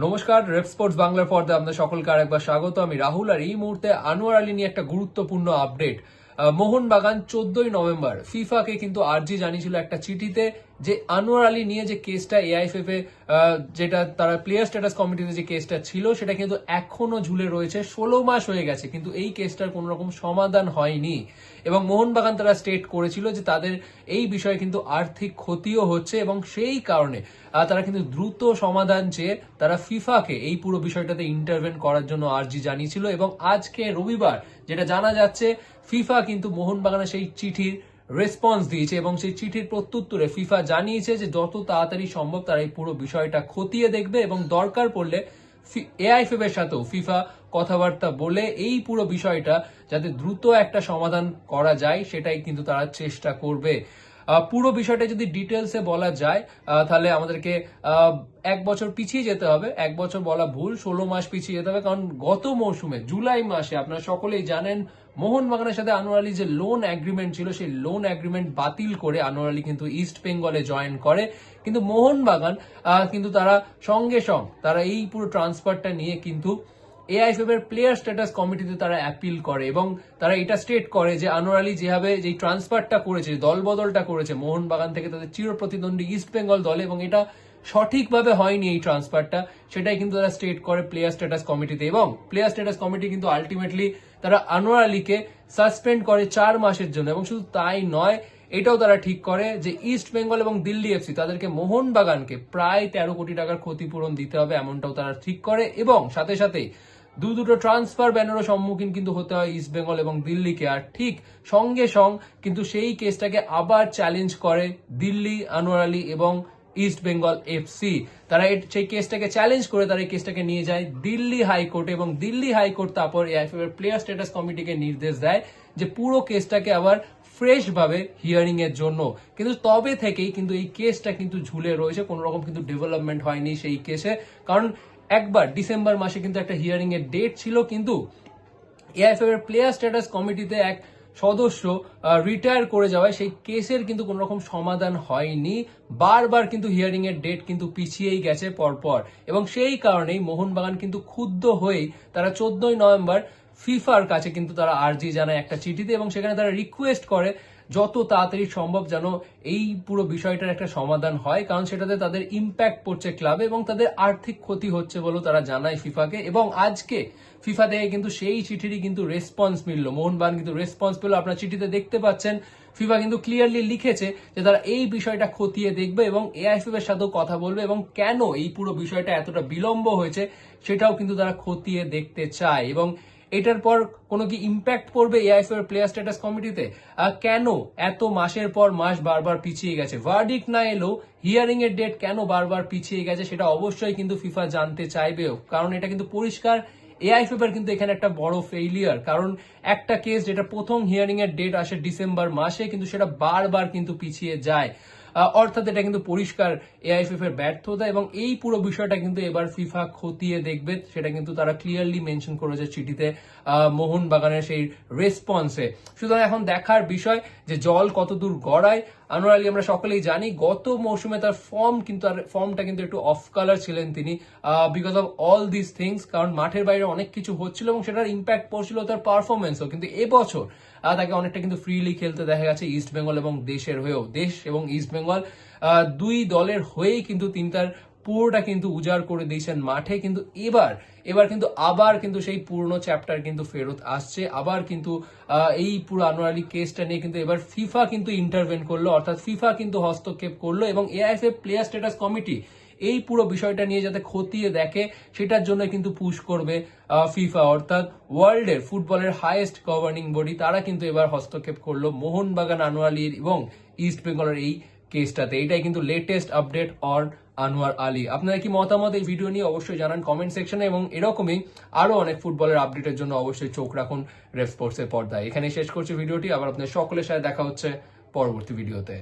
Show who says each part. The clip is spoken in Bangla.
Speaker 1: নমস্কার, রেপ স্পোর্টস বাংলার পর্দায় আপনাদের সকলকে আরেকবার স্বাগত। আমি রাহুল আর এই মুহূর্তে আনোয়ার আলী নিয়ে একটা গুরুত্বপূর্ণ আপডেট। মোহনবাগান চোদ্দই নভেম্বর, ফিফাকে কিন্তু আর্জি জানিয়েছিল একটা চিঠিতে। যে আনোয়ার আলী নিয়ে যে কেসটা এআইএফএফ এ যেটা তারা প্লেয়ার স্ট্যাটাস কমিটিতে যে কেসটা ছিল, সেটা কিন্তু এখনও ঝুলে রয়েছে। ষোলো মাস হয়ে গেছে, কিন্তু এই কেসটার কোন রকম সমাধান হয়নি। এবং মোহনবাগান তারা স্টেট করেছিল যে তাদের এই বিষয়ে কিন্তু আর্থিক ক্ষতিও হচ্ছে এবং সেই কারণে তারা কিন্তু দ্রুত সমাধান চেয়ে তারা ফিফাকে এই পুরো বিষয়টাতে ইন্টারভেন করার জন্য আর্জি জানিয়েছিল। এবং আজকে রবিবার যেটা জানা যাচ্ছে ফিফা কিন্তু মোহনবাগানের সেই চিঠির রেসপন্স দিয়েছে এবং সেই চিঠির প্রত্যুত্তরে ফিফা জানিয়েছে যে যত তাড়াতাড়ি সম্ভব তারা এই পুরো বিষয়টা খতিয়ে দেখবে এবং দরকার পড়লে এআইএফএফ এর সাথেও ফিফা কথাবার্তা বলে এই পুরো বিষয়টা যাতে দ্রুত একটা সমাধান করা যায়, সেটাই কিন্তু তারা চেষ্টা করবে। পুরো বিষয়টা যদি ডিটেলসে বলা যায় তাহলে আমাদেরকে এক বছর পিছিয়ে যেতে হবে। এক বছর বলা ভুল, ষোলো মাস পিছিয়ে যেতে হবে। কারণ গত মৌসুমে, জুলাই মাসে আপনারা সকলেই জানেন মোহনবাগানের সাথে আনোয়ার আলী যে লোন অ্যাগ্রিমেন্ট ছিল, সেই লোন অ্যাগ্রিমেন্ট বাতিল করে আনোয়ার আলী কিন্তু ইস্ট বেঙ্গলে জয়েন করে। কিন্তু মোহনবাগান কিন্তু তারা সঙ্গে সঙ্গ, তারা এই পুরো ট্রান্সফারটা নিয়ে কিন্তু এআইএফএফ এর প্লেয়ার স্ট্যাটাস কমিটিতে তারা অ্যাপিল করে এবং তারা এটা স্টেট করে যে আনোয়ার আলী যেভাবে যে ট্রান্সফারটা করেছে দল বদলটা করেছে মোহনবাগান থেকে তাদের চির প্রতিদ্বন্দ্বী ইস্ট বেঙ্গল দলে এবং এটা সঠিকভাবে হয়নি এই ট্রান্সফারটা সেটাই কিন্তু তারা স্টেট করে প্লেয়ার স্ট্যাটাস কমিটিতে এবং প্লেয়ার স্ট্যাটাস কমিটি কিন্তু আলটিমেটলি তারা আনোয়ার আলীকে সাসপেন্ড করে চার মাসের জন্য, এবং শুধু তাই নয়, এটাও তারা ঠিক করে যে ইস্ট বেঙ্গল এবং দিল্লি এফসি তাদেরকে মোহনবাগানকে প্রায় তেরো কোটি টাকার ক্ষতিপূরণ দিতে হবে, এমনটাও তারা ঠিক করে, এবং সাথে সাথে দু দুটো ট্রান্সফার ব্যানারও সম্মুখীন কিন্তু হতে হয় ইস্ট বেঙ্গল এবং দিল্লিকে আর ঠিক সঙ্গে সঙ্গ কিন্তু সেই কেসটাকে আবার চ্যালেঞ্জ করে দিল্লি আনোয়ার আলী এবং ইস্ট বেঙ্গল এফসি তারা সেই কেসটাকে চ্যালেঞ্জ করে তারা এই কেসটাকে নিয়ে যায় দিল্লি হাইকোর্টে এবং দিল্লি হাইকোর্ট তারপর এআইএফএফ এর প্লেয়ার স্ট্যাটাস কমিটিকে নির্দেশ দেয় যে পুরো কেসটাকে আবার ফ্রেশ ভাবে হিয়ারিং এর জন্য। কিন্তু তবে থেকেই কিন্তু এই কেসটা কিন্তু ঝুলে রয়েছে কোনো রকম কিন্তু ডেভেলপমেন্ট হয়নি সেই কেসে কারণ একবার ডিসেম্বর মাসে কিন্তু একটা হিয়ারিং এর ডেট ছিল, কিন্তু এআইএফএফ এর প্লেয়ার স্ট্যাটাস কমিটিতে এক সদস্য রিটায়ার করে যাওয়ায় সেই কেসের কিন্তু কোন রকম সমাধান হয়নি। বারবার কিন্তু হিয়ারিং এর ডেট কিন্তু পিছিয়েই গেছে পরপর। এবং সেই কারণেই মোহনবাগান কিন্তু ক্ষুব্ধ হয়েই তারা চোদ্দই নভেম্বর ফিফার কাছে কিন্তু তারা আর্জি জানায় একটা চিঠিতে এবং সেখানে তারা রিকোয়েস্ট করে যত তাড়াতাড়ি সম্ভব যেন এই পুরো বিষয়টার একটা সমাধান হয়, কারণ সেটাতে তাদের ইম্প্যাক্ট পড়ছে ক্লাবে এবং তাদের আর্থিক ক্ষতি হচ্ছে বলেও তারা জানায় ফিফাকে এবং আজকে ফিফা থেকে কিন্তু সেই চিঠিরই কিন্তু রেসপন্স মিলল। মোহনবাগান কিন্তু রেসপন্স পেল। আপনার চিঠিতে দেখতে পাচ্ছেন, ফিফা কিন্তু ক্লিয়ারলি লিখেছে যে তারা এই বিষয়টা খতিয়ে দেখবে এবং এআইএফএফ এর সাথেও কথা বলবে এবং কেন এই পুরো বিষয়টা এতটা বিলম্ব হয়েছে সেটাও কিন্তু তারা খতিয়ে দেখতে চায় এবং এটার পর কোনো কি ইম্প্যাক্ট পড়বে এআইএফএফ এর প্লেয়ার স্ট্যাটাস কমিটিতে কেন এত মাসের পর মাস বারবার পিছিয়ে গেছে? ভার্ডিক না এলেও হিয়ারিং এর ডেট কেন বারবার পিছিয়ে গেছে সেটা অবশ্যই কিন্তু ফিফা জানতে চাইবেও। কারণ এটা কিন্তু পরিষ্কার এর কিন্তু এখানে একটা বড় ফেইলিয়ার কারণ একটা কেস যেটা প্রথম হিয়ারিং এর ডেট আসে ডিসেম্বর মাসে, কিন্তু সেটা বারবার কিন্তু পিছিয়ে যায়। অর্থাৎ এটা কিন্তু পরিষ্কার এআইএফএফ এর ব্যর্থতা এবং এই পুরো বিষয়টা কিন্তু এবার ফিফা খতিয়ে দেখবে। সেটা কিন্তু তারা ক্লিয়ারলি মেনশন করেছে চিঠিতে আহ, মোহনবাগানের সেই রেসপন্সে সুতরাং এখন দেখার বিষয় যে জল কতদূর গড়ায়। আনোয়ার আলী আমরা সকলেই জানি গত মৌসুমে তার ফর্ম কিন্তু তার ফর্মটা কিন্তু একটু অফ কালার ছিলেন তিনি because of all this things কারণ মাঠের বাইরে অনেক কিছু হচ্ছিল এবং সেটার ইম্প্যাক্ট পড়ছিল তার পারফরমেন্সও কিন্তু এবছর তাকে অনেকটা কিন্তু ফ্রিলি খেলতে দেখা গেছে ইস্ট বেঙ্গল এবং দেশের হয়েও। দেশ এবং ইস্ট বেঙ্গল আহ, দুই দলের হয়েই কিন্তু তিনি তার পুরোটা কিন্তু উজাড় করে দিয়েছেন মাঠে। কিন্তু এবার এবার কিন্তু আবার কিন্তু সেই পুরনো চ্যাপ্টার কিন্তু ফেরত আসছে। আবার কিন্তু এই পুরো আনোয়ার আলী কেসটা নিয়ে কিন্তু এবার ফিফা কিন্তু ইন্টারভেন করল অর্থাৎ ফিফা কিন্তু হস্তক্ষেপ করল এবং এআইএফএ প্লেয়ার স্ট্যাটাস কমিটি এই পুরো বিষয়টা নিয়ে যাতে খতিয়ে দেখে সেটার জন্য কিন্তু পুশ করবে ফিফা অর্থাৎ ওয়ার্ল্ডের ফুটবলের হাইয়েস্ট গভর্নিং বডি তারা কিন্তু এবার হস্তক্ষেপ করল। মোহনবাগান আনোয়ালির এবং ইস্ট বেঙ্গলের এই কেসটাতে। এটাই কিন্তু latest update on Anwar Ali. আপনারা কি মতামত এই ভিডিও নিয়ে অবশ্যই জানান কমেন্ট সেকশনে এবং এরকমই আরও অনেক ফুটবলের আপডেটের জন্য অবশ্যই চোখ রাখুন রেফ স্পোর্টসের পর্দায়। এখানে শেষ করছি ভিডিওটি আবার আপনার সকলের সাথে দেখা হচ্ছে পরবর্তী ভিডিওতে